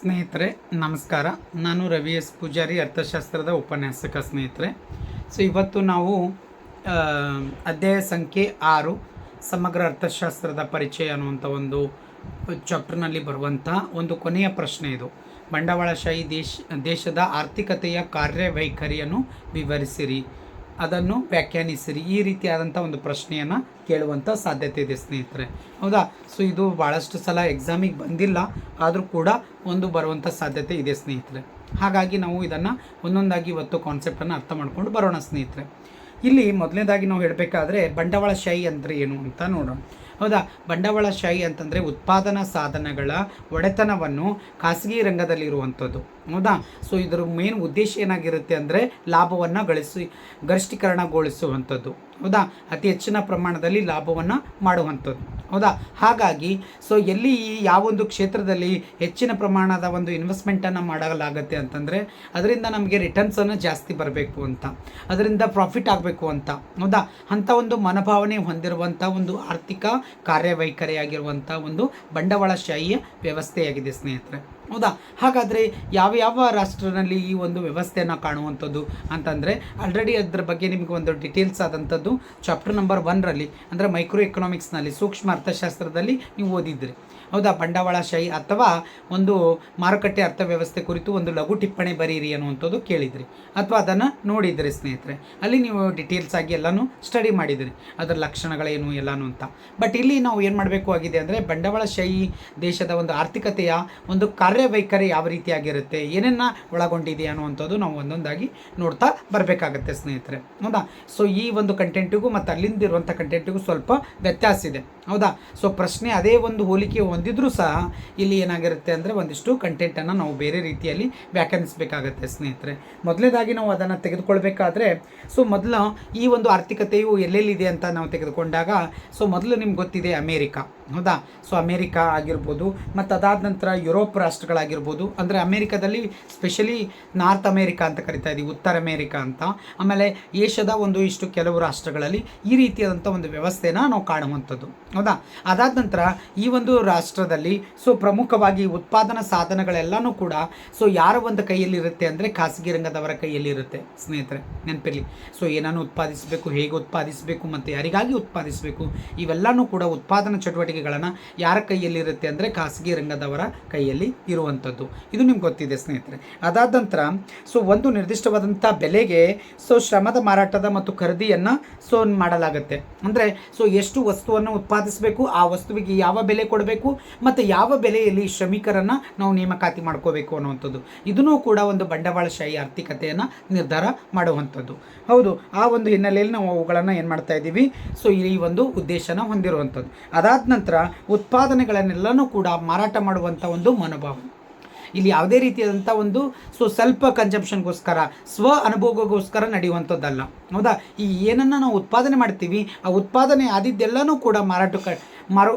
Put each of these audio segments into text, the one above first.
ಸ್ನೇಹಿತರೆ, ನಮಸ್ಕಾರ. ನಾನು ರವಿ ಎಸ್. ಪೂಜಾರಿ, ಅರ್ಥಶಾಸ್ತ್ರದ ಉಪನ್ಯಾಸಕ ಸ್ನೇಹಿತರೆ. ಸೊ ಇವತ್ತು ನಾವು ಅಧ್ಯಾಯ ಸಂಖ್ಯೆ ಆರು, ಸಮಗ್ರ ಅರ್ಥಶಾಸ್ತ್ರದ ಪರಿಚಯ ಅನ್ನುವಂಥ ಒಂದು ಚಾಪ್ಟರ್ನಲ್ಲಿ ಬರುವಂಥ ಒಂದು ಕೊನೆಯ ಪ್ರಶ್ನೆ ಇದು. ಬಂಡವಾಳಶಾಹಿ ದೇಶ, ದೇಶದ ಆರ್ಥಿಕತೆಯ ಕಾರ್ಯವೈಖರಿಯನ್ನು ವಿವರಿಸಿರಿ. ಅದನ್ನು ವ್ಯಾಖ್ಯಾನಿಸಿರಿ. ಈ ರೀತಿಯಾದಂಥ ಒಂದು ಪ್ರಶ್ನೆಯನ್ನು ಕೇಳುವಂಥ ಸಾಧ್ಯತೆ ಇದೆ ಸ್ನೇಹಿತರೆ. ಹೌದಾ? ಸೊ ಇದು ಭಾಳಷ್ಟು ಸಲ ಎಕ್ಸಾಮಿಗೆ ಬಂದಿಲ್ಲ, ಆದರೂ ಕೂಡ ಒಂದು ಬರುವಂಥ ಸಾಧ್ಯತೆ ಇದೆ ಸ್ನೇಹಿತರೆ. ಹಾಗಾಗಿ ನಾವು ಇದನ್ನು ಒಂದೊಂದಾಗಿ ಇವತ್ತು ಕಾನ್ಸೆಪ್ಟನ್ನು ಅರ್ಥ ಮಾಡ್ಕೊಂಡು ಬರೋಣ ಸ್ನೇಹಿತರೆ. ಇಲ್ಲಿ ಮೊದಲನೇದಾಗಿ ನಾವು ಹೇಳಬೇಕಾದ್ರೆ ಬಂಡವಾಳಶಾಹಿ ಅಂದರೆ ಏನು ಅಂತ ನೋಡೋಣ. ಹೌದಾ? ಬಂಡವಾಳಶಾಹಿ ಅಂತಂದರೆ ಉತ್ಪಾದನಾ ಸಾಧನಗಳ ಒಡೆತನವನ್ನು ಖಾಸಗಿ ರಂಗದಲ್ಲಿರುವಂಥದ್ದು. ಹೌದಾ? ಸೊ ಇದರ ಮೇನ್ ಉದ್ದೇಶ ಏನಾಗಿರುತ್ತೆ ಅಂದರೆ ಲಾಭವನ್ನು ಗಳಿಸಿ, ಗರಿಷ್ಠೀಕರಣಗೊಳಿಸುವಂಥದ್ದು. ಹೌದಾ? ಅತಿ ಹೆಚ್ಚಿನ ಪ್ರಮಾಣದಲ್ಲಿ ಲಾಭವನ್ನು ಮಾಡುವಂಥದ್ದು. ಹೌದಾ? ಹಾಗಾಗಿ ಸೊ ಎಲ್ಲಿ ಈ ಯಾವೊಂದು ಕ್ಷೇತ್ರದಲ್ಲಿ ಹೆಚ್ಚಿನ ಪ್ರಮಾಣದ ಒಂದು ಇನ್ವೆಸ್ಟ್ಮೆಂಟನ್ನು ಮಾಡಲಾಗತ್ತೆ ಅಂತಂದರೆ, ಅದರಿಂದ ನಮಗೆ ರಿಟರ್ನ್ಸನ್ನು ಜಾಸ್ತಿ ಬರಬೇಕು ಅಂತ, ಅದರಿಂದ ಪ್ರಾಫಿಟ್ ಆಗಬೇಕು ಅಂತ, ಹೌದಾ? ಅಂಥ ಒಂದು ಮನೋಭಾವನೆ ಹೊಂದಿರುವಂಥ ಒಂದು ಆರ್ಥಿಕ ಕಾರ್ಯವೈಖರಿಯಾಗಿರುವಂಥ ಒಂದು ಬಂಡವಾಳಶಾಹಿಯ ವ್ಯವಸ್ಥೆಯಾಗಿದೆ ಸ್ನೇಹಿತರೆ. ಹೌದಾ? ಹಾಗಾದರೆ ಯಾವ ಯಾವ ರಾಷ್ಟ್ರದಲ್ಲಿ ಈ ಒಂದು ವ್ಯವಸ್ಥೆಯನ್ನು ಕಾಣುವಂಥದ್ದು ಅಂತಂದರೆ ಆಲ್ರೆಡಿ ಅದರ ಬಗ್ಗೆ ನಿಮಗೆ ಒಂದು ಡಿಟೇಲ್ಸ್ ಆದಂಥದ್ದು ಚಾಪ್ಟರ್ ನಂಬರ್ ಒನ್ರಲ್ಲಿ ಅಂದರೆ ಮೈಕ್ರೋ ಎಕನಾಮಿಕ್ಸ್ನಲ್ಲಿ ಸೂಕ್ಷ್ಮ ಅರ್ಥಶಾಸ್ತ್ರದಲ್ಲಿ ನೀವು ಓದಿದ್ರಿ. ಹೌದಾ? ಬಂಡವಾಳಶಾಹಿ ಅಥವಾ ಒಂದು ಮಾರುಕಟ್ಟೆ ಅರ್ಥವ್ಯವಸ್ಥೆ ಕುರಿತು ಒಂದು ಲಘು ಟಿಪ್ಪಣಿ ಬರೀರಿ ಅನ್ನುವಂಥದ್ದು ಕೇಳಿದ್ರಿ. ಅಥವಾ ಅದನ್ನು ನೋಡಿದ್ರಿ ಸ್ನೇಹಿತರೆ. ಅಲ್ಲಿ ನೀವು ಡಿಟೇಲ್ಸ್ ಆಗಿ ಎಲ್ಲನೂ ಸ್ಟಡಿ ಮಾಡಿದ್ರಿ. ಅದರ ಲಕ್ಷಣಗಳೇನು ಎಲ್ಲನೂ ಅಂತ ಬಟ್ ಇಲ್ಲಿ ನಾವು ಏನು ಮಾಡಬೇಕು ಆಗಿದೆ ಅಂದರೆ ಬಂಡವಾಳಶಾಹಿ ದೇಶದ ಒಂದು ಆರ್ಥಿಕತೆಯ ಒಂದು ಕಾರ್ಯವೈಖರಿ ಯಾವ ರೀತಿಯಾಗಿರುತ್ತೆ, ಏನನ್ನ ಒಳಗೊಂಡಿದೆ ಅನ್ನುವಂಥದ್ದು ನಾವು ಒಂದೊಂದಾಗಿ ನೋಡ್ತಾ ಬರಬೇಕಾಗತ್ತೆ ಸ್ನೇಹಿತರೆ. ಹೌದಾ? ಸೊ ಈ ಒಂದು ಕಂಟೆಂಟಿಗೂ ಮತ್ತು ಅಲ್ಲಿಂದ ಇರುವಂಥ ಕಂಟೆಂಟಿಗೂ ಸ್ವಲ್ಪ ವ್ಯತ್ಯಾಸ ಇದೆ. ಹೌದಾ? ಸೊ ಪ್ರಶ್ನೆ ಅದೇ ಒಂದು ಹೋಲಿಕೆ ಹೊಂದಿದ್ರೂ ಸಹ ಇಲ್ಲಿ ಏನಾಗಿರುತ್ತೆ ಅಂದರೆ ಒಂದಿಷ್ಟು ಕಂಟೆಂಟನ್ನು ನಾವು ಬೇರೆ ರೀತಿಯಲ್ಲಿ ವ್ಯಾಖ್ಯಾನಿಸಬೇಕಾಗತ್ತೆ ಸ್ನೇಹಿತರೆ. ಮೊದಲನೇದಾಗಿ ನಾವು ಅದನ್ನು ತೆಗೆದುಕೊಳ್ಬೇಕಾದ್ರೆ ಸೊ ಮೊದಲು ಈ ಒಂದು ಆರ್ಥಿಕತೆಯು ಎಲ್ಲೆಲ್ಲಿದೆ ಅಂತ ನಾವು ತೆಗೆದುಕೊಂಡಾಗ ಸೊ ಮೊದಲು ನಿಮ್ಗೆ ಗೊತ್ತಿದೆ ಅಮೇರಿಕಾ. ಹೌದಾ? ಸೊ ಅಮೇರಿಕಾ ಆಗಿರ್ಬೋದು, ಮತ್ತು ಅದಾದ ನಂತರ ಯುರೋಪ್ ರಾಷ್ಟ್ರಗಳಾಗಿರ್ಬೋದು, ಅಂದರೆ ಅಮೇರಿಕಾದಲ್ಲಿ ಸ್ಪೆಷಲಿ ನಾರ್ತ್ ಅಮೇರಿಕಾ ಅಂತ ಕರಿತಾ ಇದ್ದೀವಿ ಉತ್ತರ ಅಮೇರಿಕಾ ಅಂತ. ಆಮೇಲೆ ಏಷ್ಯಾದ ಒಂದು ಇಷ್ಟು ಕೆಲವು ರಾಷ್ಟ್ರಗಳಲ್ಲಿ ಈ ರೀತಿಯಾದಂಥ ಒಂದು ವ್ಯವಸ್ಥೆನ ನಾವು ಕಾಣುವಂಥದ್ದು. ಹೌದಾ? ಅದಾದ ನಂತರ ಈ ಒಂದು ರಾಷ್ಟ್ರದಲ್ಲಿ ಸೊ ಪ್ರಮುಖವಾಗಿ ಉತ್ಪಾದನಾ ಸಾಧನಗಳೆಲ್ಲನೂ ಕೂಡ ಸೊ ಯಾರ ಒಂದು ಕೈಯಲ್ಲಿ ಇರುತ್ತೆ ಅಂದರೆ ಖಾಸಗಿ ರಂಗದವರ ಕೈಯಲ್ಲಿರುತ್ತೆ, ಸ್ನೇಹಿತರೆ, ನೆನಪಿರಲಿ. ಸೊ ಏನನ್ನು ಉತ್ಪಾದಿಸಬೇಕು, ಹೇಗೆ ಉತ್ಪಾದಿಸಬೇಕು ಮತ್ತು ಯಾರಿಗಾಗಿ ಉತ್ಪಾದಿಸಬೇಕು, ಇವೆಲ್ಲನೂ ಕೂಡ ಉತ್ಪಾದನಾ ಚಟುವಟಿಕೆಗಳನ್ನು ಯಾರ ಕೈಯಲ್ಲಿ ಇರುತ್ತೆ ಅಂದರೆ ಖಾಸಗಿ ರಂಗದವರ ಕೈಯಲ್ಲಿ ಇರುವಂಥದ್ದು. ಇದು ನಿಮ್ಗೆ ಗೊತ್ತಿದೆ ಸ್ನೇಹಿತರೆ. ಅದಾದ ನಂತರ ಸೊ ಒಂದು ನಿರ್ದಿಷ್ಟವಾದಂಥ ಬೆಲೆಗೆ ಸೊ ಶ್ರಮದ ಮಾರಾಟದ ಮತ್ತು ಖರೀದಿಯನ್ನು ಸೊ ಮಾಡಲಾಗುತ್ತೆ. ಅಂದರೆ ಸೊ ಎಷ್ಟು ವಸ್ತುವನ್ನು ಉತ್ಪಾದಿಸಬೇಕು, ಆ ವಸ್ತುವಿಗೆ ಯಾವ ಬೆಲೆ ಕೊಡಬೇಕು, ಮತ್ತು ಯಾವ ಬೆಲೆಯಲ್ಲಿ ಶ್ರಮಿಕರನ್ನು ನಾವು ನೇಮಕಾತಿ ಮಾಡ್ಕೋಬೇಕು ಅನ್ನುವಂಥದ್ದು. ಇದನ್ನೂ ಕೂಡ ಒಂದು ಬಂಡವಾಳಶಾಹಿ ಆರ್ಥಿಕತೆಯನ್ನು ನಿರ್ಧಾರ ಮಾಡುವಂಥದ್ದು. ಹೌದು, ಆ ಒಂದು ಹಿನ್ನೆಲೆಯಲ್ಲಿ ನಾವು ಅವುಗಳನ್ನು ಏನು ಮಾಡ್ತಾ ಇದ್ದೀವಿ ಸೊ ಈ ಒಂದು ಉದ್ದೇಶನ ಹೊಂದಿರುವಂಥದ್ದು. ಅದಾದ ನಂತರ, ಉತ್ಪಾದನೆಗಳನ್ನೆಲ್ಲನೂ ಕೂಡ ಮಾರಾಟ ಮಾಡುವಂಥ ಒಂದು ಮನೋಭಾವನೆ ಇಲ್ಲಿ ಯಾವುದೇ ರೀತಿಯಾದಂಥ ಒಂದು, ಸೊ ಸ್ವಲ್ಪ ಕನ್ಸಂಪ್ಷನ್ಗೋಸ್ಕರ ಸ್ವ ಅನುಭವಗೋಸ್ಕರ ನಡೆಯುವಂಥದ್ದಲ್ಲ. ಹೌದಾ? ಈ ಏನನ್ನು ನಾವು ಉತ್ಪಾದನೆ ಮಾಡ್ತೀವಿ, ಆ ಉತ್ಪಾದನೆ ಆದಿದ್ದೆಲ್ಲನೂ ಕೂಡ ಮಾರಾಟಕ್ಕೆ ಮಾರು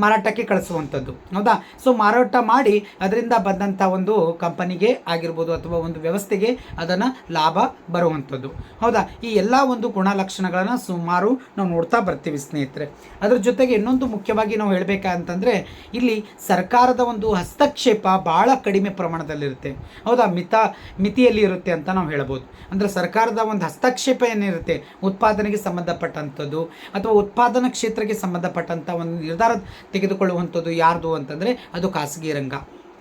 ಮಾರಾಟಕ್ಕೆ ಕಳಿಸುವಂಥದ್ದು. ಹೌದಾ? ಸೊ ಮಾರಾಟ ಮಾಡಿ ಅದರಿಂದ ಬಂದಂಥ ಒಂದು ಕಂಪನಿಗೆ ಆಗಿರ್ಬೋದು ಅಥವಾ ಒಂದು ವ್ಯವಸ್ಥೆಗೆ ಅದನ್ನು ಲಾಭ ಬರುವಂಥದ್ದು. ಹೌದಾ? ಈ ಎಲ್ಲ ಒಂದು ಗುಣಲಕ್ಷಣಗಳನ್ನು ಸುಮಾರು ನಾವು ನೋಡ್ತಾ ಬರ್ತೀವಿ ಸ್ನೇಹಿತರೆ. ಅದರ ಜೊತೆಗೆ ಇನ್ನೊಂದು ಮುಖ್ಯವಾಗಿ ನಾವು ಹೇಳಬೇಕಂತಂದರೆ ಇಲ್ಲಿ ಸರ್ಕಾರದ ಒಂದು ಹಸ್ತಕ್ಷೇಪ ಭಾಳ ಕಡಿಮೆ ಪ್ರಮಾಣದಲ್ಲಿರುತ್ತೆ. ಹೌದಾ? ಮಿತ, ಮಿತಿಯಲ್ಲಿ ಇರುತ್ತೆ ಅಂತ ನಾವು ಹೇಳ್ಬೋದು. ಅಂದರೆ ಸರ್ಕಾರದ ಒಂದು ಹಸ್ತಕ್ಷೇಪ ಏನಿರುತ್ತೆ? ಉತ್ಪಾದನೆಗೆ ಸಂಬಂಧಪಟ್ಟಂಥದ್ದು ಅಥವಾ ಉತ್ಪಾದನಾ ಕ್ಷೇತ್ರಕ್ಕೆ ಸಂಬಂಧಪಟ್ಟಂಥ ಒಂದು ನಿರ್ಧಾರ ತೆಗೆದುಕೊಳ್ಳುವಂಥದ್ದು ಯಾರ್ದು ಅಂತಂದರೆ ಅದು ಖಾಸಗಿ ರಂಗ.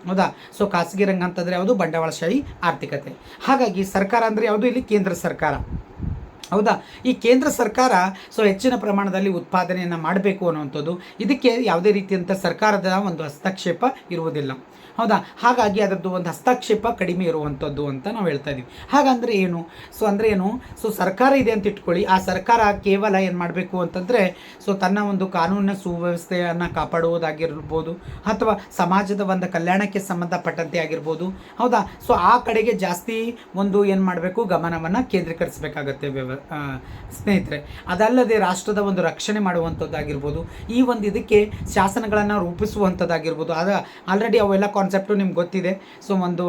ಹೌದಾ? ಸೊ ಖಾಸಗಿ ರಂಗ ಅಂತಂದರೆ ಯಾವುದು? ಬಂಡವಾಳಶಾಹಿ ಆರ್ಥಿಕತೆ. ಹಾಗಾಗಿ ಸರ್ಕಾರ ಅಂದರೆ ಯಾವುದು? ಇಲ್ಲಿ ಕೇಂದ್ರ ಸರ್ಕಾರ. ಹೌದಾ? ಈ ಕೇಂದ್ರ ಸರ್ಕಾರ ಸೊ, ಹೆಚ್ಚಿನ ಪ್ರಮಾಣದಲ್ಲಿ ಉತ್ಪಾದನೆಯನ್ನು ಮಾಡಬೇಕು ಅನ್ನುವಂಥದ್ದು ಇದಕ್ಕೆ ಯಾವುದೇ ರೀತಿಯಂಥ ಸರ್ಕಾರದ ಒಂದು ಹಸ್ತಕ್ಷೇಪ ಇರುವುದಿಲ್ಲ. ಹೌದಾ? ಹಾಗಾಗಿ ಅದರದ್ದು ಒಂದು ಹಸ್ತಕ್ಷೇಪ ಕಡಿಮೆ ಇರುವಂಥದ್ದು ಅಂತ ನಾವು ಹೇಳ್ತಾ ಇದ್ದೀವಿ ಹಾಗಂದರೆ ಏನು? ಸೊ ಅಂದರೆ ಏನು? ಸೊ ಸರ್ಕಾರ ಇದೆ ಅಂತ ಇಟ್ಕೊಳ್ಳಿ. ಆ ಸರ್ಕಾರ ಕೇವಲ ಏನು ಮಾಡಬೇಕು ಅಂತಂದರೆ ಸೊ ತನ್ನ ಒಂದು ಕಾನೂನಿನ ಸುವ್ಯವಸ್ಥೆಯನ್ನು ಕಾಪಾಡುವುದಾಗಿರ್ಬೋದು, ಅಥವಾ ಸಮಾಜದ ಒಂದು ಕಲ್ಯಾಣಕ್ಕೆ ಸಂಬಂಧಪಟ್ಟಂತೆ ಆಗಿರ್ಬೋದು, ಹೌದಾ? ಸೊ ಆ ಕಡೆಗೆ ಜಾಸ್ತಿ ಒಂದು ಏನು ಮಾಡಬೇಕು? ಗಮನವನ್ನು ಕೇಂದ್ರೀಕರಿಸಬೇಕಾಗತ್ತೆ ವ್ಯವ ಸ್ನೇಹಿತರೆ. ಅದಲ್ಲದೆ ರಾಷ್ಟ್ರದ ಒಂದು ರಕ್ಷಣೆ ಮಾಡುವಂಥದ್ದಾಗಿರ್ಬೋದು ಈ ಒಂದು ಇದಕ್ಕೆ ಶಾಸನಗಳನ್ನು ರೂಪಿಸುವಂಥದ್ದಾಗಿರ್ಬೋದು ಅದು ಆಲ್ರೆಡಿ ಅವೆಲ್ಲ ಕಾನ್ಸೆಪ್ಟು ನಿಮ್ಗೆ ಗೊತ್ತಿದೆ. ಸೊ ಒಂದು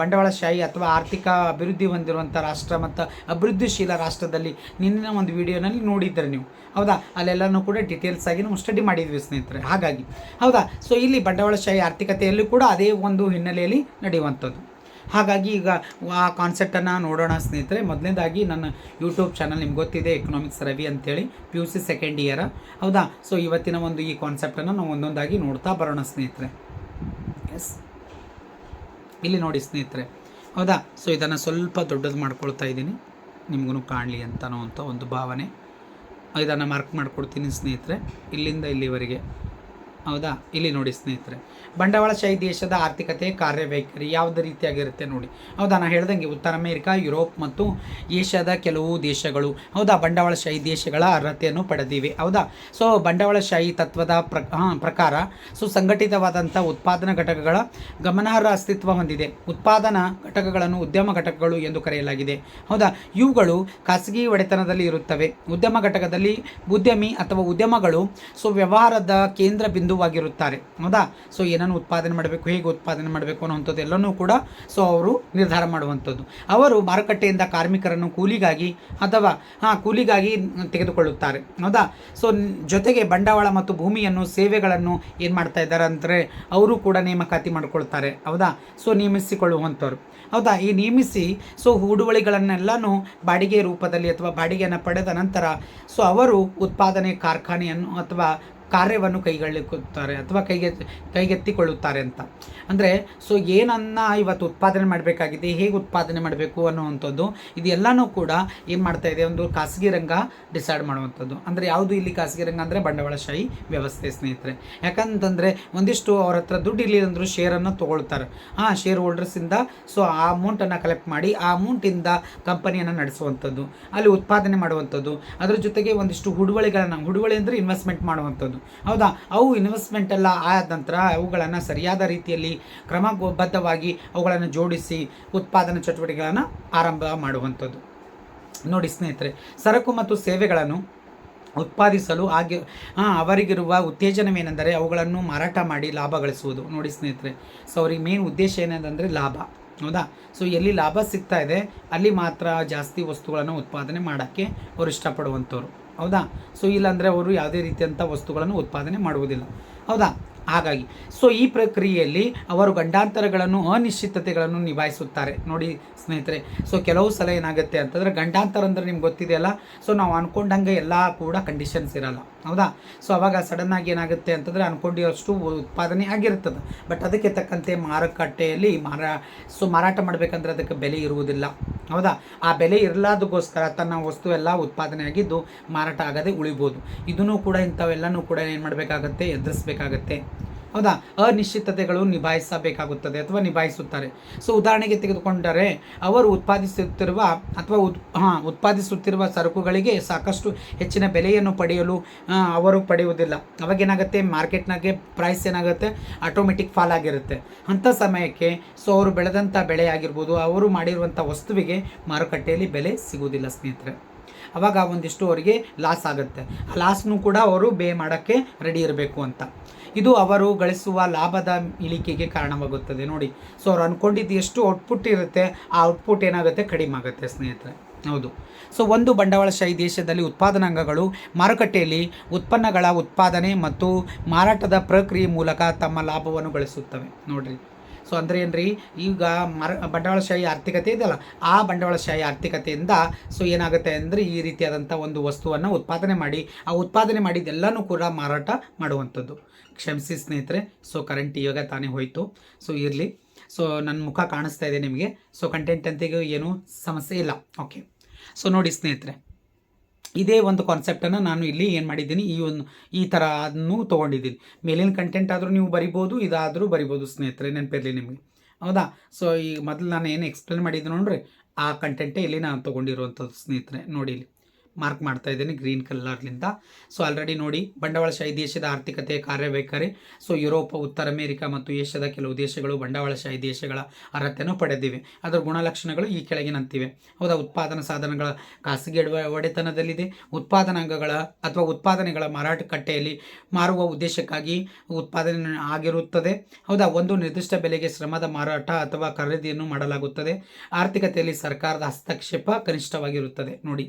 ಬಂಡವಾಳಶಾಹಿ ಅಥವಾ ಆರ್ಥಿಕ ಅಭಿವೃದ್ಧಿ ಹೊಂದಿರುವಂಥ ರಾಷ್ಟ್ರ ಮತ್ತು ಅಭಿವೃದ್ಧಿಶೀಲ ರಾಷ್ಟ್ರದಲ್ಲಿ ನಿನ್ನ ಒಂದು ವಿಡಿಯೋನಲ್ಲಿ ನೋಡಿದ್ರೆ ನೀವು. ಹೌದಾ? ಅಲ್ಲೆಲ್ಲನೂ ಕೂಡ ಡೀಟೇಲ್ಸ್ ಆಗಿ ನಾವು ಸ್ಟಡಿ ಮಾಡಿದ್ವಿ ಸ್ನೇಹಿತರೆ. ಹಾಗಾಗಿ. ಹೌದಾ? ಸೊ ಇಲ್ಲಿ ಬಂಡವಾಳಶಾಹಿ ಆರ್ಥಿಕತೆಯಲ್ಲೂ ಕೂಡ ಅದೇ ಒಂದು ಹಿನ್ನೆಲೆಯಲ್ಲಿ ನಡೆಯುವಂಥದ್ದು. ಹಾಗಾಗಿ ಈಗ ಆ ಕಾನ್ಸೆಪ್ಟನ್ನು ನೋಡೋಣ ಸ್ನೇಹಿತರೆ. ಮೊದಲನೇದಾಗಿ ನನ್ನ ಯೂಟ್ಯೂಬ್ ಚಾನಲ್ ನಿಮ್ಗೆ ಗೊತ್ತಿದೆ ಎಕನಾಮಿಕ್ಸ್ ರವಿ ಅಂತೇಳಿ P U C second year ಹೌದಾ? ಸೊ ಇವತ್ತಿನ ಒಂದು ಈ ಕಾನ್ಸೆಪ್ಟನ್ನು ನಾವು ಒಂದೊಂದಾಗಿ ನೋಡ್ತಾ ಬರೋಣ ಸ್ನೇಹಿತರೆ. ಎಸ್ ಇಲ್ಲಿ ನೋಡಿ ಸ್ನೇಹಿತರೆ. ಹೌದಾ? ಸೊ ಇದನ್ನು ಸ್ವಲ್ಪ ದೊಡ್ಡದು ಮಾಡ್ಕೊಳ್ತಾ ಇದ್ದೀನಿ. ನಿಮಗೂ ಕಾಣಲಿ ಅಂತನೋ ಅಂತ ಒಂದು ಭಾವನೆ. ಇದನ್ನು ಮಾರ್ಕ್ ಮಾಡ್ಕೊಡ್ತೀನಿ ಸ್ನೇಹಿತರೆ. ಇಲ್ಲಿಂದ ಇಲ್ಲಿವರೆಗೆ. ಹೌದಾ? ಇಲ್ಲಿ ನೋಡಿ ಸ್ನೇಹಿತರೆ ಬಂಡವಾಳಶಾಹಿ ದೇಶದ ಆರ್ಥಿಕತೆ, ಕಾರ್ಯವೈಖರಿ ಯಾವುದೇ ರೀತಿಯಾಗಿರುತ್ತೆ ನೋಡಿ. ಹೌದಾ? ನಾನು ಹೇಳ್ದಂಗೆ ಉತ್ತರ ಅಮೇರಿಕಾ, ಯುರೋಪ್ ಮತ್ತು ಏಷ್ಯಾದ ಕೆಲವು ದೇಶಗಳು, ಹೌದಾ? ಬಂಡವಾಳಶಾಹಿ ದೇಶಗಳ ಅರ್ಹತೆಯನ್ನು ಪಡೆದಿವೆ, ಹೌದಾ? ಸೊ ಬಂಡವಾಳಶಾಹಿ ತತ್ವದ ಪ್ರ ಪ್ರಕಾರ ಸೊ ಸಂಘಟಿತವಾದಂಥ ಉತ್ಪಾದನಾ ಘಟಕಗಳ ಗಮನಾರ್ಹ ಅಸ್ತಿತ್ವ ಹೊಂದಿದೆ. ಉತ್ಪಾದನಾ ಘಟಕಗಳನ್ನು ಉದ್ಯಮ ಘಟಕಗಳು ಎಂದು ಕರೆಯಲಾಗಿದೆ, ಹೌದಾ? ಇವುಗಳು ಖಾಸಗಿ ಒಡೆತನದಲ್ಲಿ ಇರುತ್ತವೆ. ಉದ್ಯಮ ಘಟಕದಲ್ಲಿ ಉದ್ಯಮಿ ಅಥವಾ ಉದ್ಯಮಗಳು ಸೊ ವ್ಯವಹಾರದ ಕೇಂದ್ರ ಬಿಂದುವಾಗಿರುತ್ತಾರೆ ಹೌದಾ? ಸೊ ಏನನ್ನು ಉತ್ಪಾದನೆ ಮಾಡಬೇಕು, ಹೇಗೆ ಉತ್ಪಾದನೆ ಮಾಡಬೇಕು ಅನ್ನೋವಂಥದ್ದು ಎಲ್ಲನೂ ಕೂಡ ಸೊ ಅವರು ನಿರ್ಧಾರ ಮಾಡುವಂಥದ್ದು. ಅವರು ಮಾರುಕಟ್ಟೆಯಿಂದ ಕಾರ್ಮಿಕರನ್ನು ಕೂಲಿಗಾಗಿ ಅಥವಾ, ಹಾಂ, ಕೂಲಿಗಾಗಿ ತೆಗೆದುಕೊಳ್ಳುತ್ತಾರೆ. ಹೌದಾ? ಸೊ ಜೊತೆಗೆ ಬಂಡವಾಳ ಮತ್ತು ಭೂಮಿಯನ್ನು, ಸೇವೆಗಳನ್ನು ಏನು ಮಾಡ್ತಾ ಇದ್ದಾರೆ ಅಂದರೆ, ಅವರು ಕೂಡ ನೇಮಕಾತಿ ಮಾಡಿಕೊಳ್ತಾರೆ. ಹೌದಾ? ಸೊ ನೇಮಿಸಿಕೊಳ್ಳುವಂಥವ್ರು ಹೌದಾ? ಈ ನೇಮಿಸಿ ಸೊ ಹೂಡುವಳಿಗಳನ್ನೆಲ್ಲನೂ ಬಾಡಿಗೆ ರೂಪದಲ್ಲಿ ಅಥವಾ ಬಾಡಿಗೆಯನ್ನು ಪಡೆದ ನಂತರ ಸೊ ಅವರು ಉತ್ಪಾದನೆ ಕಾರ್ಖಾನೆಯನ್ನು ಅಥವಾ ಕಾರ್ಯವನ್ನು ಕೈಗೊಳ್ಳುತ್ತಾರೆ ಅಥವಾ ಕೈಗೆ, ಕೈಗೆತ್ತಿಕೊಳ್ಳುತ್ತಾರೆ ಅಂತ. ಅಂದರೆ ಸೊ ಏನನ್ನ ಇವತ್ತು ಉತ್ಪಾದನೆ ಮಾಡಬೇಕಾಗಿದೆ, ಹೇಗೆ ಉತ್ಪಾದನೆ ಮಾಡಬೇಕು ಅನ್ನುವಂಥದ್ದು, ಇದೆಲ್ಲನೂ ಕೂಡ ಏನು ಮಾಡ್ತಾ ಇದೆ, ಒಂದು ಖಾಸಗಿ ರಂಗ ಡಿಸೈಡ್ ಮಾಡುವಂಥದ್ದು. ಅಂದರೆ ಯಾವುದು ಇಲ್ಲಿ ಖಾಸಗಿ ರಂಗ ಅಂದರೆ ಬಂಡವಾಳಶಾಹಿ ವ್ಯವಸ್ಥೆ, ಸ್ನೇಹಿತರೆ. ಯಾಕಂತಂದರೆ ಒಂದಿಷ್ಟು ಅವ್ರ ಹತ್ರ ದುಡ್ಡು ಇರಲಿಲ್ಲ ಅಂದರೂ ಶೇರನ್ನು ತೊಗೊಳ್ತಾರೆ. ಆ ಶೇರ್ ಹೋಲ್ಡರ್ಸಿಂದ ಸೊ ಆ ಅಮೌಂಟನ್ನು ಕಲೆಕ್ಟ್ ಮಾಡಿ, ಆ ಅಮೌಂಟಿಂದ ಕಂಪನಿಯನ್ನು ನಡೆಸುವಂಥದ್ದು, ಅಲ್ಲಿ ಉತ್ಪಾದನೆ ಮಾಡುವಂಥದ್ದು. ಅದರ ಜೊತೆಗೆ ಒಂದಿಷ್ಟು ಹುಡುವಳಿಗಳನ್ನು, ಹುಡುವಳಿ ಅಂದರೆ ಇನ್ವೆಸ್ಟ್ಮೆಂಟ್ ಮಾಡುವಂಥದ್ದು. ಹೌದಾ? ಅವು ಇನ್ವೆಸ್ಟ್ಮೆಂಟ್ ಎಲ್ಲ ಆದ ನಂತರ ಅವುಗಳನ್ನು ಸರಿಯಾದ ರೀತಿಯಲ್ಲಿ ಕ್ರಮಬದ್ಧವಾಗಿ ಅವುಗಳನ್ನು ಜೋಡಿಸಿ ಉತ್ಪಾದನಾ ಚಟುವಟಿಕೆಗಳನ್ನು ಆರಂಭ ಮಾಡುವಂಥದ್ದು. ನೋಡಿ ಸ್ನೇಹಿತರೆ, ಸರಕು ಮತ್ತು ಸೇವೆಗಳನ್ನು ಉತ್ಪಾದಿಸಲು ಹಾಗೆ ಅವರಿಗಿರುವ ಉತ್ತೇಜನವೇನೆಂದರೆ ಅವುಗಳನ್ನು ಮಾರಾಟ ಮಾಡಿ ಲಾಭ ಗಳಿಸುವುದು. ನೋಡಿ ಸ್ನೇಹಿತರೆ ಸೊ ಅವ್ರಿಗೆ ಮೇನ್ ಉದ್ದೇಶ ಏನಂತಂದರೆ ಲಾಭ. ಹೌದಾ? ಸೊ ಎಲ್ಲಿ ಲಾಭ ಸಿಗ್ತಾ ಇದೆ, ಅಲ್ಲಿ ಮಾತ್ರ ಜಾಸ್ತಿ ವಸ್ತುಗಳನ್ನು ಉತ್ಪಾದನೆ ಮಾಡೋಕ್ಕೆ ಅವರು ಇಷ್ಟಪಡುವಂಥವ್ರು. ಹೌದಾ? ಸೊ ಇಲ್ಲಾಂದರೆ ಅವರು ಯಾವುದೇ ರೀತಿಯಂಥ ವಸ್ತುಗಳನ್ನು ಉತ್ಪಾದನೆ ಮಾಡುವುದಿಲ್ಲ. ಹೌದಾ? ಹಾಗಾಗಿ ಸೊ ಈ ಪ್ರಕ್ರಿಯೆಯಲ್ಲಿ ಅವರು ಗಂಡಾಂತರಗಳನ್ನು, ಅನಿಶ್ಚಿತತೆಗಳನ್ನು ನಿಭಾಯಿಸುತ್ತಾರೆ. ನೋಡಿ ಸ್ನೇಹಿತರೆ ಸೊ ಕೆಲವು ಸಲ ಏನಾಗುತ್ತೆ ಅಂತಂದರೆ ಗಂಡಾಂತರ ಅಂದರೆ ನಿಮ್ಗೆ ಗೊತ್ತಿದೆಯಲ್ಲ? ಸೊ ನಾವು ಅಂದ್ಕೊಂಡಂಗೆ ಎಲ್ಲ ಕೂಡ ಕಂಡೀಷನ್ಸ್ ಇರಲ್ಲ. ಹೌದಾ? ಸೊ ಅವಾಗ ಸಡನ್ನಾಗಿ ಏನಾಗುತ್ತೆ ಅಂತಂದರೆ ಅನ್ಕೊಂಡಿರೋಷ್ಟು ಉತ್ಪಾದನೆ ಆಗಿರ್ತದೆ. ಬಟ್ ಅದಕ್ಕೆ ತಕ್ಕಂತೆ ಮಾರುಕಟ್ಟೆಯಲ್ಲಿ ಮಾರಾ ಸೊ ಮಾರಾಟ ಮಾಡಬೇಕಂದ್ರೆ ಅದಕ್ಕೆ ಬೆಲೆ ಇರುವುದಿಲ್ಲ. ಹೌದಾ? ಆ ಬೆಲೆ ಇರಲಾದಕ್ಕೋಸ್ಕರ ತನ್ನ ವಸ್ತು ಎಲ್ಲ ಉತ್ಪಾದನೆ ಆಗಿದ್ದು ಮಾರಾಟ ಆಗದೆ ಉಳಿಬೋದು. ಇದನ್ನು ಕೂಡ ಇಂಥವೆಲ್ಲನೂ ಕೂಡ ಏನು ಮಾಡಬೇಕಾಗತ್ತೆ? ಎದುರಿಸಬೇಕಾಗತ್ತೆ. ಹೌದಾ? ಅನಿಶ್ಚಿತತೆಗಳು ನಿಭಾಯಿಸಬೇಕಾಗುತ್ತದೆ ಅಥವಾ ನಿಭಾಯಿಸುತ್ತಾರೆ. ಸೊ ಉದಾಹರಣೆಗೆ ತೆಗೆದುಕೊಂಡರೆ, ಅವರು ಉತ್ಪಾದಿಸುತ್ತಿರುವ ಅಥವಾ ಉತ್, ಹಾಂ, ಉತ್ಪಾದಿಸುತ್ತಿರುವ ಸರಕುಗಳಿಗೆ ಸಾಕಷ್ಟು ಹೆಚ್ಚಿನ ಬೆಲೆಯನ್ನು ಪಡೆಯಲು ಅವರು ಪಡೆಯುವುದಿಲ್ಲ. ಅವಾಗೇನಾಗುತ್ತೆ? ಮಾರ್ಕೆಟ್ನಾಗೆ ಪ್ರೈಸ್ ಏನಾಗುತ್ತೆ? ಆಟೋಮೆಟಿಕ್ ಫಾಲ್ ಆಗಿರುತ್ತೆ. ಅಂಥ ಸಮಯಕ್ಕೆ ಸೊ ಅವರು ಬೆಳೆದಂಥ ಬೆಳೆ ಆಗಿರ್ಬೋದು, ಅವರು ಮಾಡಿರುವಂಥ ವಸ್ತುವಿಗೆ ಮಾರುಕಟ್ಟೆಯಲ್ಲಿ ಬೆಲೆ ಸಿಗುವುದಿಲ್ಲ ಸ್ನೇಹಿತರೆ. ಅವಾಗ ಒಂದಿಷ್ಟು ಅವರಿಗೆ ಲಾಸ್ ಆಗುತ್ತೆ. ಆ ಲಾಸ್ನೂ ಕೂಡ ಅವರು ಬೇ ಮಾಡೋಕ್ಕೆ ರೆಡಿ ಇರಬೇಕು ಅಂತ. ಇದು ಅವರು ಗಳಿಸುವ ಲಾಭದ ಇಳಿಕೆಗೆ ಕಾರಣವಾಗುತ್ತದೆ. ನೋಡಿ, ಸೊ ಅವ್ರು ಅಂದ್ಕೊಂಡಿದ್ದು ಎಷ್ಟು ಔಟ್ಪುಟ್ ಇರುತ್ತೆ, ಆ ಔಟ್ಪುಟ್ ಏನಾಗುತ್ತೆ? ಕಡಿಮೆ ಆಗುತ್ತೆ ಸ್ನೇಹಿತರೆ. ಹೌದು. ಸೊ ಒಂದು ಬಂಡವಾಳಶಾಹಿ ದೇಶದಲ್ಲಿ ಉತ್ಪಾದನಾಂಗಗಳು ಮಾರುಕಟ್ಟೆಯಲ್ಲಿ ಉತ್ಪನ್ನಗಳ ಉತ್ಪಾದನೆ ಮತ್ತು ಮಾರಾಟದ ಪ್ರಕ್ರಿಯೆ ಮೂಲಕ ತಮ್ಮ ಲಾಭವನ್ನು ಗಳಿಸುತ್ತವೆ. ನೋಡ್ರಿ. ಸೊ ಅಂದರೆ ಏನ್ರಿ, ಈಗ ಮರ, ಬಂಡವಾಳಶಾಹಿ ಆರ್ಥಿಕತೆ ಇದೆಯಲ್ಲ, ಆ ಬಂಡವಾಳಶಾಹಿ ಆರ್ಥಿಕತೆಯಿಂದ ಸೊ ಏನಾಗುತ್ತೆ ಅಂದರೆ ಈ ರೀತಿಯಾದಂಥ ಒಂದು ವಸ್ತುವನ್ನು ಉತ್ಪಾದನೆ ಮಾಡಿ, ಆ ಉತ್ಪಾದನೆ ಮಾಡಿದ್ದೆಲ್ಲನೂ ಕೂಡ ಮಾರಾಟ ಮಾಡುವಂಥದ್ದು. ಕ್ಷಮಿಸಿ ಸ್ನೇಹಿತರೆ. ಸೊ ಕರೆಂಟ್ ಇವಾಗ ತಾನೇ ಹೋಯಿತು. ಸೊ ಇರಲಿ. ಸೊ ನನ್ನ ಮುಖ ಕಾಣಿಸ್ತಾ ಇದೆ ನಿಮಗೆ. ಸೊ ಕಂಟೆಂಟ್ ಅಂತಿಗೂ ಏನೂ ಸಮಸ್ಯೆ ಇಲ್ಲ. ಓಕೆ ಸೊ ನೋಡಿ ಸ್ನೇಹಿತರೆ. ಇದೇ ಒಂದು ಕಾನ್ಸೆಪ್ಟನ್ನು ನಾನು ಇಲ್ಲಿ ಏನು ಮಾಡಿದ್ದೀನಿ? ಈ ಒಂದು, ಈ ಥರ ಅದನ್ನು ತೊಗೊಂಡಿದ್ದೀನಿ. ಮೇಲಿನ ಕಂಟೆಂಟ್ ಆದರೂ ನೀವು ಬರಿಬೋದು, ಇದಾದರೂ ಬರಿಬೋದು ಸ್ನೇಹಿತರೆ. ನೆನಪಿರಲಿ ನಿಮಗೆ. ಹೌದಾ? ಸೊ ಈ ಮೊದಲು ನಾನು ಏನು ಎಕ್ಸ್ಪ್ಲೇನ್ ಮಾಡಿದ್ದು ನೋಡ್ರಿ? ಆ ಕಂಟೆಂಟೇ ಇಲ್ಲಿ ನಾನು ತೊಗೊಂಡಿರುವಂಥದ್ದು ಸ್ನೇಹಿತರೆ. ನೋಡಿ ಇಲ್ಲಿ. ಮಾರ್ಕ್ ಮಾಡ್ತಾ ಇದ್ದೀನಿ ಗ್ರೀನ್ ಕಲರ್ಲಿಂದ. ಸೊ ಆಲ್ರೆಡಿ ನೋಡಿ ಬಂಡವಾಳಶಾಹಿ ದೇಶದ ಆರ್ಥಿಕತೆಯ ಕಾರ್ಯವೈಖರಿ ಸೊ ಯುರೋಪ್, ಉತ್ತರ ಅಮೆರಿಕ ಮತ್ತು ಏಷ್ಯಾದ ಕೆಲವು ದೇಶಗಳು ಬಂಡವಾಳಶಾಹಿ ದೇಶಗಳ ಅರ್ಹತೆಯನ್ನು ಪಡೆದಿವೆ. ಅದರ ಗುಣಲಕ್ಷಣಗಳು ಈ ಕೆಳಗಿನಂತಿವೆ ಹೌದಾ, ಉತ್ಪಾದನಾ ಸಾಧನಗಳ ಖಾಸಗಿ ಒಡೆತನದಲ್ಲಿದೆ. ಉತ್ಪಾದನಾಂಗಗಳ ಅಥವಾ ಉತ್ಪಾದನೆಗಳ ಮಾರಾಟಕಟ್ಟೆಯಲ್ಲಿ ಮಾರುವ ಉದ್ದೇಶಕ್ಕಾಗಿ ಉತ್ಪಾದನೆ ಆಗಿರುತ್ತದೆ. ಹೌದಾ, ಒಂದು ನಿರ್ದಿಷ್ಟ ಬೆಲೆಗೆ ಶ್ರಮದ ಮಾರಾಟ ಅಥವಾ ಖರೀದಿಯನ್ನು ಮಾಡಲಾಗುತ್ತದೆ. ಆರ್ಥಿಕತೆಯಲ್ಲಿ ಸರ್ಕಾರದ ಹಸ್ತಕ್ಷೇಪ ಕನಿಷ್ಠವಾಗಿರುತ್ತದೆ. ನೋಡಿ.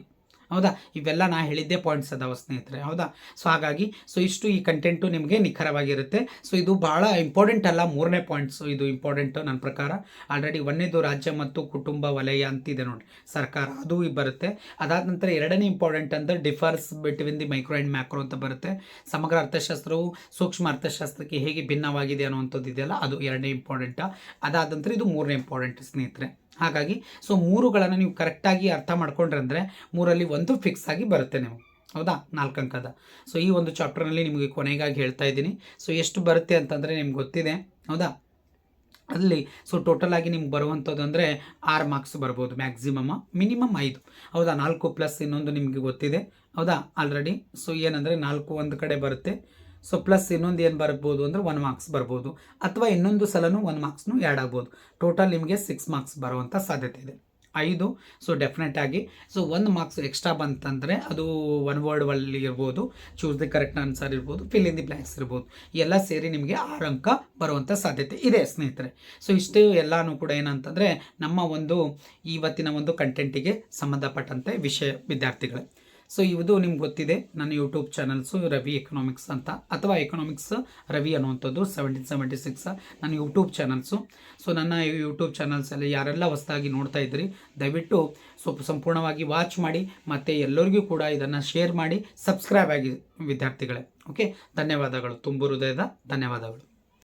ಹೌದಾ? ಇವೆಲ್ಲ ನಾ ಹೇಳಿದ್ದೆ ಪಾಯಿಂಟ್ಸ್ ಅದಾವ ಸ್ನೇಹಿತರೆ, ಹೌದಾ? ಸೊ ಹಾಗಾಗಿ ಸೊ ಇಷ್ಟು ಈ ಕಂಟೆಂಟು ನಿಮಗೆ ನಿಖರವಾಗಿರುತ್ತೆ. ಸೊ ಇದು ಭಾಳ ಇಂಪಾರ್ಟೆಂಟ್ ಅಲ್ಲ, ಮೂರನೇ ಪಾಯಿಂಟ್ಸು ಇದು ಇಂಪಾರ್ಟೆಂಟು ನನ್ನ ಪ್ರಕಾರ. ಆಲ್ರೆಡಿ ಒಂದನೇದು ರಾಜ್ಯ ಮತ್ತು ಕುಟುಂಬ ವಲಯ ಅಂತಿದೆ ನೋಡಿ, ಸರ್ಕಾರ, ಅದು ಬರುತ್ತೆ. ಅದಾದ ನಂತರ ಎರಡನೇ ಇಂಪಾರ್ಟೆಂಟ್ ಅಂದರೆ differs between the micro and macro ಅಂತ ಬರುತ್ತೆ. ಸಮಗ್ರ ಅರ್ಥಶಾಸ್ತ್ರವು ಸೂಕ್ಷ್ಮ ಅರ್ಥಶಾಸ್ತ್ರಕ್ಕೆ ಹೇಗೆ ಭಿನ್ನವಾಗಿದೆ ಅನ್ನುವಂಥದ್ದು ಇದೆಯಲ್ಲ, ಅದು ಎರಡನೇ ಇಂಪಾರ್ಟೆಂಟ ಅದಾದ ನಂತರ ಇದು ಮೂರನೇ ಇಂಪಾರ್ಟೆಂಟ್ ಸ್ನೇಹಿತರೆ. ಹಾಗಾಗಿ ಸೊ ಮೂರುಗಳನ್ನು ನೀವು ಕರೆಕ್ಟಾಗಿ ಅರ್ಥ ಮಾಡ್ಕೊಂಡ್ರೆ ಅಂದರೆ ಮೂರಲ್ಲಿ ಒಂದು ಫಿಕ್ಸ್ ಆಗಿ ಬರುತ್ತೆ ನೀವು ಹೌದಾ? ನಾಲ್ಕು ಅಂಕದ. ಸೊ ಈ ಒಂದು ಚಾಪ್ಟರ್ನಲ್ಲಿ ನಿಮಗೆ ಕೊನೆಗಾಗಿ ಹೇಳ್ತಾ ಇದ್ದೀನಿ. ಸೊ ಎಷ್ಟು ಬರುತ್ತೆ ಅಂತಂದರೆ ನಿಮ್ಗೆ ಗೊತ್ತಿದೆ. ಹೌದಾ? ಅಲ್ಲಿ ಸೊ ಟೋಟಲ್ ಆಗಿ ನಿಮ್ಗೆ ಬರುವಂಥದ್ದು ಅಂದರೆ ಆರು ಮಾರ್ಕ್ಸ್ ಬರ್ಬೋದು ಮ್ಯಾಕ್ಸಿಮಮ್ ಮಿನಿಮಮ್ ಐದು. ಹೌದಾ? ನಾಲ್ಕು ಪ್ಲಸ್ ಇನ್ನೊಂದು ನಿಮಗೆ ಗೊತ್ತಿದೆ. ಹೌದಾ? ಆಲ್ರೆಡಿ ಸೊ ಏನಂದರೆ ನಾಲ್ಕು ಒಂದು ಕಡೆ ಬರುತ್ತೆ. ಸೊ ಪ್ಲಸ್ ಇನ್ನೊಂದು ಏನು ಬರ್ಬೋದು ಅಂದರೆ ಒನ್ ಮಾರ್ಕ್ಸ್ ಬರ್ಬೋದು. ಅಥವಾ ಇನ್ನೊಂದು ಸಲನೂ ಒನ್ ಮಾರ್ಕ್ಸ್ನು ಆ್ಯಡ್ ಆಗ್ಬೋದು. ಟೋಟಲ್ ನಿಮಗೆ ಸಿಕ್ಸ್ ಮಾರ್ಕ್ಸ್ ಬರುವಂಥ ಸಾಧ್ಯತೆ ಇದೆ. ಐದು ಸೊ ಡೆಫಿನೆಟ್ ಆಗಿ. ಸೊ ಒಂದು ಮಾರ್ಕ್ಸ್ ಎಕ್ಸ್ಟ್ರಾ ಬಂತಂದರೆ ಅದು ಒನ್ ವರ್ಡ್ ಅಲ್ಲಿ ಇರ್ಬೋದು. ಚೂಸ್ ದಿ ಕರೆಕ್ಟ್ ಆನ್ಸರ್ ಇರ್ಬೋದು. ಫಿಲ್ ಇನ್ ದಿ ಬ್ಲ್ಯಾಂಕ್ಸ್ ಇರ್ಬೋದು. ಎಲ್ಲ ಸೇರಿ ನಿಮಗೆ ಆರು ಅಂಕ ಬರುವಂಥ ಸಾಧ್ಯತೆ ಇದೆ, ಸ್ನೇಹಿತರೆ. ಸೊ ಇಷ್ಟು ಎಲ್ಲಾನು ಕೂಡ ಏನಂತಂದರೆ ನಮ್ಮ ಒಂದು ಇವತ್ತಿನ ಒಂದು ಕಂಟೆಂಟಿಗೆ ಸಂಬಂಧಪಟ್ಟಂತೆ ವಿಷಯ ವಿದ್ಯಾರ್ಥಿಗಳೇ. ಸೊ ಇದು ನಿಮ್ಗೆ ಗೊತ್ತಿದೆ, ನನ್ನ ಯೂಟ್ಯೂಬ್ ಚಾನಲ್ಸು ರವಿ ಎಕನಾಮಿಕ್ಸ್ ಅಂತ, ಅಥವಾ ಎಕನಾಮಿಕ್ಸ್ ರವಿ ಅನ್ನುವಂಥದ್ದು ಸೆವೆಂಟೀನ್ ಸೆವೆಂಟಿ ಸಿಕ್ಸ್ ನನ್ನ ಯೂಟ್ಯೂಬ್ ಚಾನಲ್ಸು. ಸೊ ನನ್ನ ಯೂಟ್ಯೂಬ್ ಚಾನಲ್ಸಲ್ಲಿ ಯಾರೆಲ್ಲ ಹೊಸದಾಗಿ ನೋಡ್ತಾ ಇದ್ದೀರಿ ದಯವಿಟ್ಟು ಸ್ವಲ್ಪ ಸಂಪೂರ್ಣವಾಗಿ ವಾಚ್ ಮಾಡಿ, ಮತ್ತು ಎಲ್ಲರಿಗೂ ಕೂಡ ಇದನ್ನು ಶೇರ್ ಮಾಡಿ ಸಬ್ಸ್ಕ್ರೈಬ್ ಆಗಿ ವಿದ್ಯಾರ್ಥಿಗಳೇ. ಓಕೆ ಧನ್ಯವಾದಗಳು. ತುಂಬು ಹೃದಯದ ಧನ್ಯವಾದಗಳು.